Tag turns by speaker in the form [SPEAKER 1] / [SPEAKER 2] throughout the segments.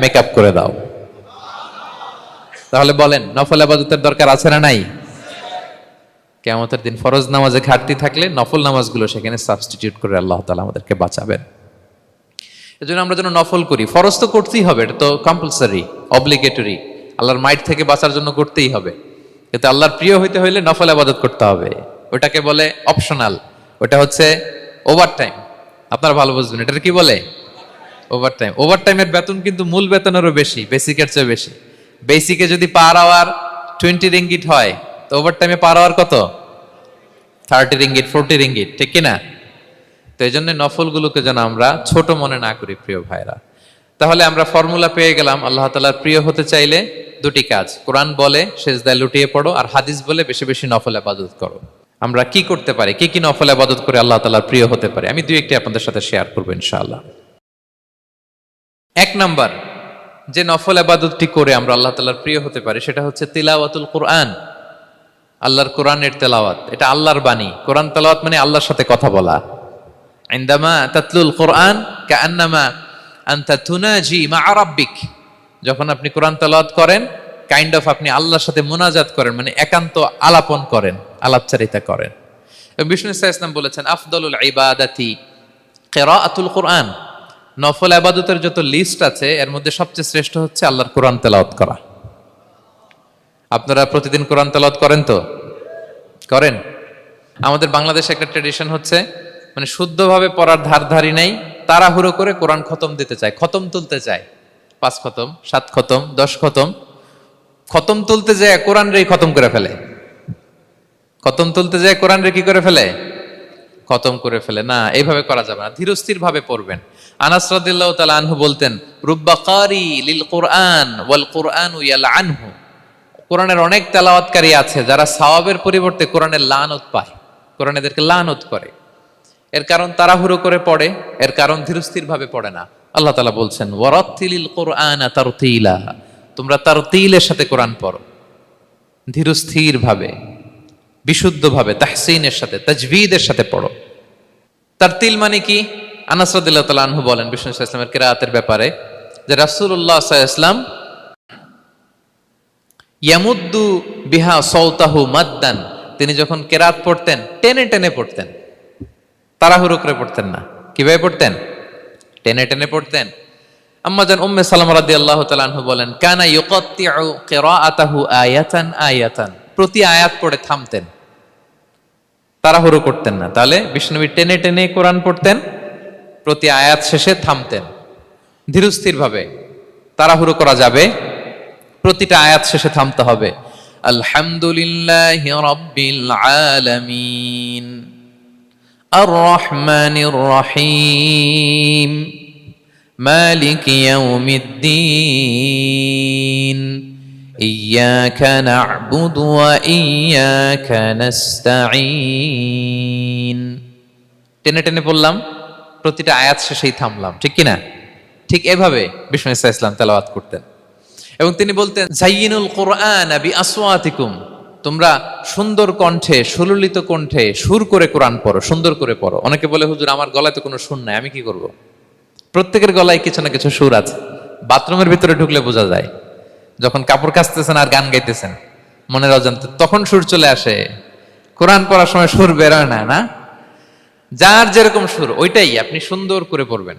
[SPEAKER 1] Makeup করে দাও। তাহলে বলেন, নফল আবাদতের দরকার আছে না নাই? কেমতের দিন ফরজ নামাজে ঘাটতি থাকলে নফল নামাজগুলো সেখানে সাবস্টিটিউট করে আল্লাহ তালা আমাদেরকে বাঁচাবেন। এজন্য আমরা যেন নফল করি। ফরজ তো করতেই হবে, এটা তো কম্পালসারি অব্লিগেটরি আল্লাহর মাইট থেকে বাঁচার জন্য করতেই হবে। কিন্তু আল্লাহর প্রিয় হইতে হইলে নফল আবাদত করতে হবে। ওটাকে বলে অপশনাল ওটা হচ্ছে ওভার টাইম আপনারা ভালো বুঝবেন, এটার কি বলে? ওভার টাইম ওভার টাইমের বেতন কিন্তু মূল বেতনেরও বেশি বেসিকের চেয়ে বেশি। বেসিকে যদি পার আওয়ার টোয়েন্টি রিঙ্গিট হয়, তো ওভার টাইমে পার আওয়ার কত? থার্টি রিঙ্গিট ফোরটি রিঙ্গিট ঠিক কিনা? তো এই জন্য নফলগুলোকে যেন আমরা ছোট মনে না করি, প্রিয় ভাইরা তাহলে আমরা ফর্মুলা পেয়ে গেলাম, আল্লাহ তালার প্রিয় হতে চাইলে দুটি কাজ। কোরআন বলে, সেজদায় লুটিয়ে পড়ো, আর হাদিস বলে, বেশি বেশি নফল আবাদত করো। আমরা কি করতে পারি? কি কি নফল আবাদত করে আল্লাহ তালার প্রিয় হতে পারি? আমি দুই একটি আপনাদের সাথে শেয়ার করব, ইনশাআল্লাহ। এক নাম্বার যে নফল আবাদতটি করে আমরা আল্লাহ তালার প্রিয় হতে পারি, সেটা হচ্ছে তিলাওয়াতুল কোরআন। আল্লাহর কোরআনের তেলাওয়াত। এটা আল্লাহর বাণী। কোরআন তেলাওয়াত মানে আল্লাহর সাথে কথা বলা। আইন্দামা তাতলুল কোরআন কান্নামা আন্তা তুনাজি মা আরাব্বিক যখন আপনি কোরআন তেলাওয়াত করেন, কাইন্ড অফ আপনি আল্লাহর সাথে মোনাজাত করেন মানে একান্ত আলাপন করেন, আলাপচারিতা করেন। বিষ্ণু ইসলাম বলেছেন, আফদলুল ইবাদাতি কেরাআতুল কোরআন। নফল আবাদতের যত লিস্ট আছে, এর মধ্যে সবচেয়ে শ্রেষ্ঠ হচ্ছে আল্লাহর কোরআন তেলাওয়াত করা। আপনারা প্রতিদিন কোরআন তেলাওয়াত করেন তো? করেন? আমাদের বাংলাদেশে একটা ট্রেডিশন হচ্ছে মানে শুদ্ধভাবে পড়ার ধার ধারি নাই, তাড়াহুড়ো করে কোরআন খতম দিতে চায়, খতম তুলতে চায়। পাঁচ খতম, সাত খতম, দশ খতম খতম তুলতে যায়, কোরআন রে খতম করে ফেলে। খতম তুলতে যায়, কোরআন রে কি করে ফেলে? খতম করে ফেলে। না, এইভাবে করা যাবে না ধীরস্থির ভাবে পড়বেন। আনাস রাদিল্লাহু তাআলা আনহু বলতেন, রুব্বা কারি লিল কোরআন ওয়াল কোরআন ইয়াল আনহু কোরআনের অনেক তেলাওয়াতকারী আছে যারা সাওয়াবের পরিবর্তে কোরআনের লানত পায়, কোরআন এদেরকে লানত করে। এর কারণ তাড়াহুড়ো করে পড়ে, এর কারণ ধীরস্থির ভাবে পড়ে না। আল্লাহ তালা বলছেন, ওয়ারাত্তিলিল কোরআন তারতিলা। তোমরা তারতিলের সাথে কোরআন পড়ো। ধীরস্থির ভাবে বিশুদ্ধভাবে, তাহসিনের সাথে, তাজবিদের সাথে পড়ো। তার তিল মানে কি? আনাস রাদিল্লাহ আনহু বলেন ইসলামের কেরাতের ব্যাপারে যে সাল্লাল্লাহু ইসলাম ইয়ামুদ্দু বিহা সৌতাহু মাদ্দান, তিনি যখন কেরাত পড়তেন, টেনে টেনে পড়তেন, তাড়াহুড়ো করে পড়তেন না। কীভাবে পড়তেন? টেনে টেনে পড়তেন। আম্মাজান উম্মে সালাম রাদিয়াল্লাহু তাআলা আনহু বলেন, কানা ইউকাত্তিউ কিরাআতাহু আয়াতান আয়াতান প্রতি আয়াত পড়ে থামতেন, তাড়াহুড়ো করতেন না। তাহলে বিষ্ণুবী টেনে টেনে কোরআন পড়তেন প্রতি আয়াত শেষে থামতেন ধীরস্থির ভাবে তাড়াহুড়ো করা যাবে প্রতিটা আয়াত শেষে থামতে হবে আলহামদুলিল্লাহ রব্বিল আলামিন আর রহমানির রহিম মালিক ইয়াউমিদ্দিন إياك نعبد وإياك نستعين টেনে টেনে বললাম প্রতিটা আয়াত শেষেই থামলাম, ঠিক কি না ঠিক এভাবে বিষ্ণু ইসা ইসলাম তেলাওয়াত করতেন। এবং তিনি বলতেন, জাইয়িনুল কোরআন আবি আসওয়াতিকুম তোমরা সুন্দর কণ্ঠে, সুললিত কণ্ঠে সুর করে কোরআন পড়ো, সুন্দর করে পড়ো। অনেকে বলে, হুজুর, আমার গলায় তো কোনো সুর নাই, আমি কি করব? প্রত্যেকের গলায় কিছু না কিছু সুর আছে। বাথরুমের ভিতরে ঢুকলে বোঝা যায়, যখন কাপড় কাচতেছেন আর গান গাইতেছেন, মনের অজান্তে, তখন সুর চলে আসে। কোরআন পড়ার সময় সুর বেরোয় না না? যার যেরকম সুর, ওইটাই আপনি সুন্দর করে পড়বেন।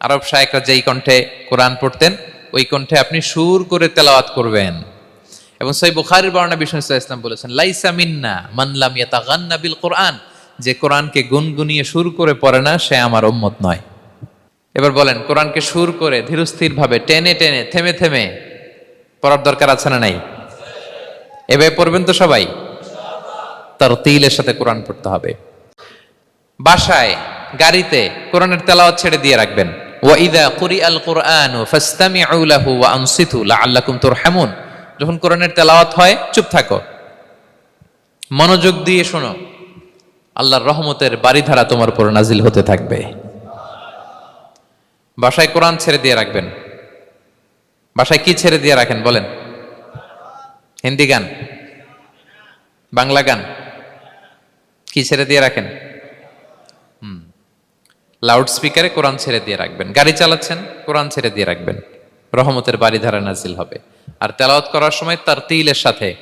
[SPEAKER 1] আরব শায়করা যেই কণ্ঠে কোরআন পড়তেন, ওই কণ্ঠে আপনি সুর করে তেলাওয়াত করবেন। এবং সেই বুখারির বর্ণনা বিষ্ণু ইসলাম বলেছেন, লাইসা মিন্না মানলাম ইয়াতাগান্না বিল কোরআন। যে কোরআনকে গুনগুনিয়ে সুর করে পড়ে না, সে আমার উম্মত নয়। এবার বলেন, কোরআনকে সুর করে ধীরস্থির ভাবে টেনে টেনে, থেমে থেমে পড়ার দরকার আছে না নাই? এভাবে পড়বেন তো সবাই? তার তিলের সাথে কোরআন পড়তে হবে। বাসায়, গাড়িতে কোরআনের তেলাওয়াত ছেড়ে দিয়ে রাখবেন। ওয়াইদা কুরি আল কোরআন ফাস্তামিউ লাহু ওয়া আনসিতু লাআল্লাকুম তুরহামুন। যখন কোরআনের তেলাওয়াত হয়, চুপ থাকো। মনোযোগ দিয়ে শোনো। আল্লাহর রহমতের বাড়িধারা তোমার উপর নাজিল হতে থাকবে। বাসায় কোরআন ছেড়ে দিয়ে রাখবেন। বাসায় কি ছেড়ে দিয়ে রাখেন বলেন? হিন্দি গান? বাংলা গান? কি ছেড়ে দিয়ে রাখেন? লাউড স্পিকারে কোরআন ছেড়ে দিয়ে রাখবেন। গাড়ি চালাচ্ছেন, কোরআন ছেড়ে দিয়ে রাখবেন। রহমতের বাড়িধারা নাজিল হবে। আর তেলাওয়াত করার সময় তার তিলের সাথে।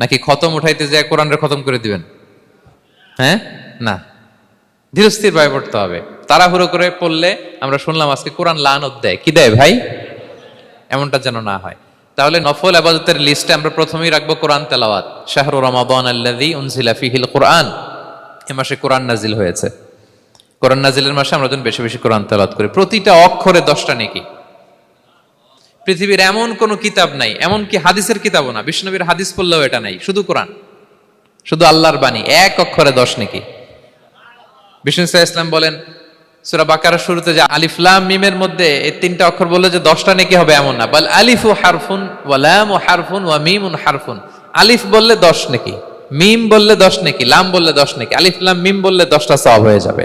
[SPEAKER 1] নাকি খতম উঠাইতে যায়, কোরআনের খতম করে দিবেন? হ্যাঁ? না। ধীরস্থির ভাবে পড়তে হবে। তাড়াহুড়ো করে পড়লে আমরা শুনলাম আজকে কোরআন লানত দেয়। কি দেয় ভাই? এমনটা যেন না হয়। তাহলে নফল আবাদতের লিস্টে আমরা প্রথমেই রাখব কোরআন তেলাওয়াত। শাহরু রমাদান আল্লাযী উনজিলা ফিহিল কোরআন। এ মাসে কোরআন নাজিল হয়েছে। কোরআন নাজিলের মাসে আমরা যেন বেশি বেশি কোরআন তেলাওয়াত করি, প্রতিটা অক্ষরে দশটা নেকি। পৃথিবীর এমন কোন কিতাব নাই এমন কি হাদিসের কিতাবও না বিষ্ণবীর হাদিস পড়লেও এটা নাই, শুধু কোরআন। শুধু আল্লাহর বাণী, এক অক্ষরে দশ নাকি। বিষ্ণু সাহা ইসলাম বলেন, সুরা বাকার শুরুতে যে আলিফলাম মিমের মধ্যে এই তিনটা অক্ষর বললে যে দশটা নাকি হবে এমন না, বল আলিফু হারফুন ওয়ালাম ও হারফুন ওয়া মিমুন হারফুন। আলিফ বললে দশ নাকি, মিম বললে দশ নাকি, লাম বললে দশ নাকি আলিফলাম মিম বললে দশটা সব হয়ে যাবে।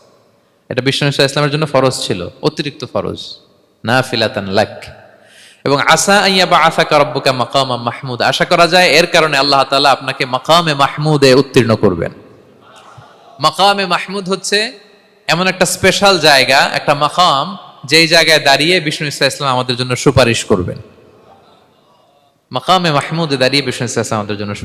[SPEAKER 1] এটা ইসলাম ইসলামের জন্য ফরজ ছিল, অতিরিক্ত ফরজ। নাফিলাতান লাক। এবং আসা আইয়াবা আসাকা রব্বুকা মাকামাম মাহমুদ। আশা করা যায় এর কারণে আল্লাহ তাআলা আপনাকে মাকামে মাহমুদে উত্তীর্ণ করবেন। মাকামে মাহমুদ হচ্ছে এমন একটা স্পেশাল জায়গা, একটা মাকাম, যেই জায়গায় দাঁড়িয়ে বিষ্ণু ইসা ইসলাম আমাদের জন্য সুপারিশ করবেন। মাকামে মাহমুদে দাঁড়িয়ে বিষ্ণু ইসা ইসলাম আমাদের জন্য